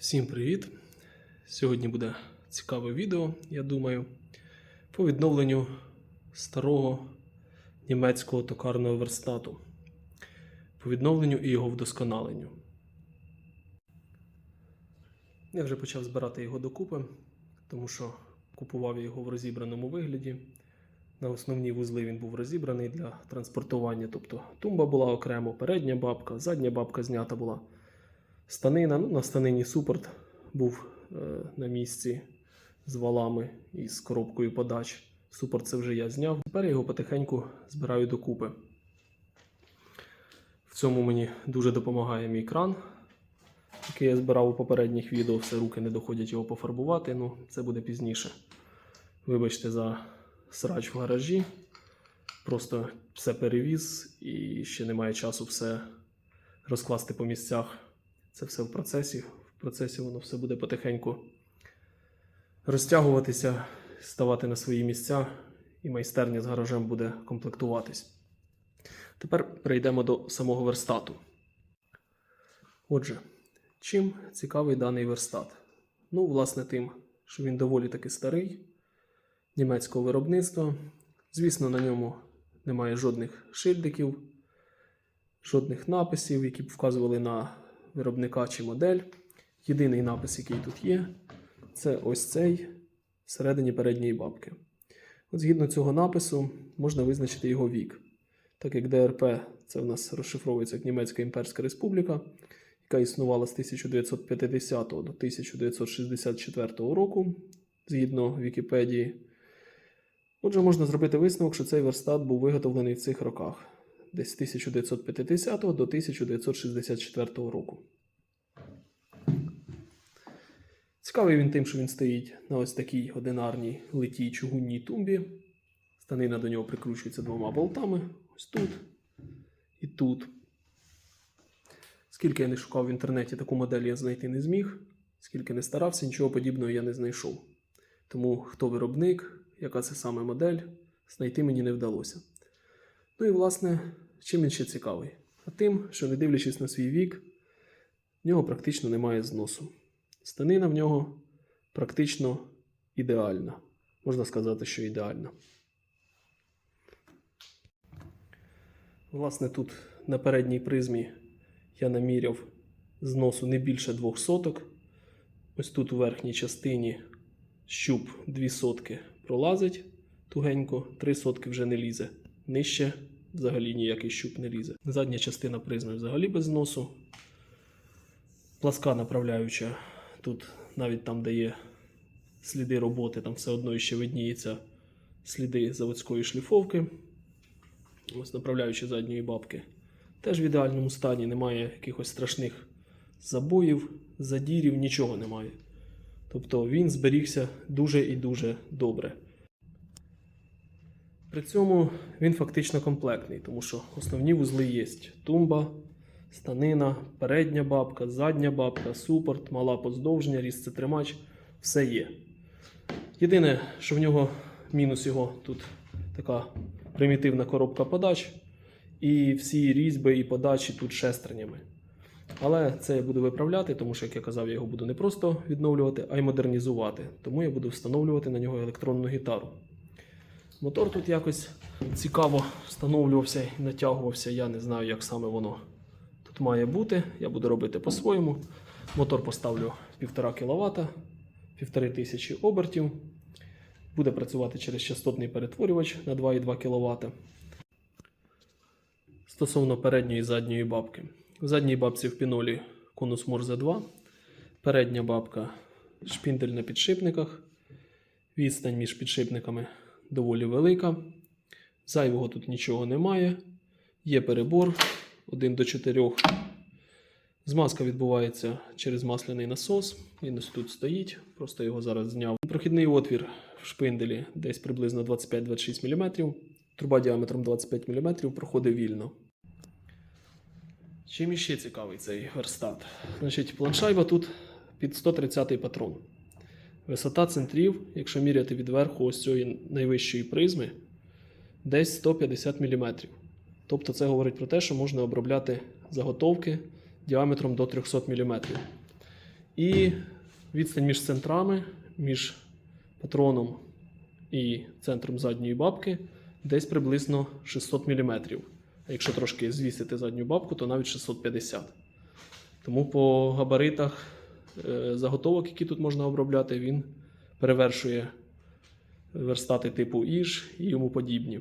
Всім привіт! Сьогодні буде цікаве відео, я думаю, по відновленню старого німецького токарного верстату, по відновленню і його вдосконаленню. Я вже почав збирати його докупи, тому що купував я його в розібраному вигляді. На основні вузли він був розібраний для транспортування. Тобто тумба була окремо, передня бабка, задня бабка знята була. Станина, ну, на станині супорт був е, на місці з валами і з коробкою подач. Супорт це вже я зняв. Тепер я його потихеньку збираю докупи. В цьому мені дуже допомагає мій кран, який я збирав у попередніх відео. Все руки не доходять його пофарбувати. Ну, це буде пізніше. Вибачте за срач в гаражі. Просто все перевіз і ще немає часу все розкласти по місцях. Це все в процесі. В процесі воно все буде потихеньку розтягуватися, ставати на свої місця, і майстерня з гаражем буде комплектуватись. Тепер перейдемо до самого верстату. Отже, чим цікавий даний верстат? Ну, власне, тим, що він доволі таки старий, німецького виробництва. Звісно, на ньому немає жодних шильдиків, жодних написів, які б вказували на виробника чи модель. Єдиний напис, який тут є, це ось цей всередині передньої бабки. От згідно цього напису можна визначити його вік. Так як ДРП це в нас розшифровується як Німецька Імперська Республіка, яка існувала з 1950 до 1964 року, згідно Вікіпедії. Отже, можна зробити висновок, що цей верстат був виготовлений в цих роках, десь з 1950 до 1964 року. Цікавий він тим, що він стоїть на ось такій одинарній литій чугунній тумбі. Станина до нього прикручується двома болтами. Ось тут і тут. Скільки я не шукав в інтернеті, таку модель я знайти не зміг. Скільки не старався, нічого подібного я не знайшов. Тому хто виробник, яка це саме модель, знайти мені не вдалося. Ну і власне, чим він ще цікавий? А тим, що не дивлячись на свій вік, в нього практично немає зносу. Станина в нього практично ідеальна. Можна сказати, що ідеальна. Власне, тут на передній призмі я наміряв зносу не більше двох соток. Ось тут у верхній частині щуп 2 сотки пролазить тугенько, 3 сотки вже не лізе. Нижче взагалі ніякий щуп не лізе. Задня частина призми взагалі без зносу. Пласка направляюча. Тут навіть там, де є сліди роботи, там все одно ще видніється сліди заводської шліфовки. Ось направляючи задньої бабки. Теж в ідеальному стані немає якихось страшних забоїв, задірів, нічого немає. Тобто він зберігся дуже і дуже добре. При цьому він фактично комплектний, тому що основні вузли є: тумба, станина, передня бабка, задня бабка, супорт, мала поздовжня, різцетримач все є. Єдине, що в нього мінус його тут така примітивна коробка подач, і всі різьби і подачі тут шестернями. Але це я буду виправляти, тому що, як я казав, я його буду не просто відновлювати, а й модернізувати. Тому я буду встановлювати на нього електронну гітару. Мотор тут якось цікаво встановлювався і натягувався. Я не знаю, як саме воно тут має бути. Я буду робити по-своєму. Мотор поставлю 1,5 кВт, 1500 обертів. Буде працювати через частотний перетворювач на 2,2 кВт. Стосовно передньої і задньої бабки. В задній бабці в пінолі конус Морзе 2. Передня бабка шпіндель на підшипниках. Відстань між підшипниками доволі велика. Зайвого тут нічого немає. Є перебор 1 до 4. Змазка відбувається через масляний насос. Він ось тут стоїть, просто його зараз зняв. Прохідний отвір в шпинделі десь приблизно 25-26 мм. Труба діаметром 25 мм проходить вільно. Чим іще цікавий цей верстат? Значить, планшайба тут під 130 патрон. Висота центрів, якщо міряти від верху ось цієї найвищої призми, десь 150 мм. Тобто це говорить про те, що можна обробляти заготовки діаметром до 300 мм. І відстань між центрами, між патроном і центром задньої бабки десь приблизно 600 мм. А якщо трошки звісити задню бабку, то навіть 650. Тому по габаритах заготовок, які тут можна обробляти, він перевершує верстати типу Іж і йому подібні.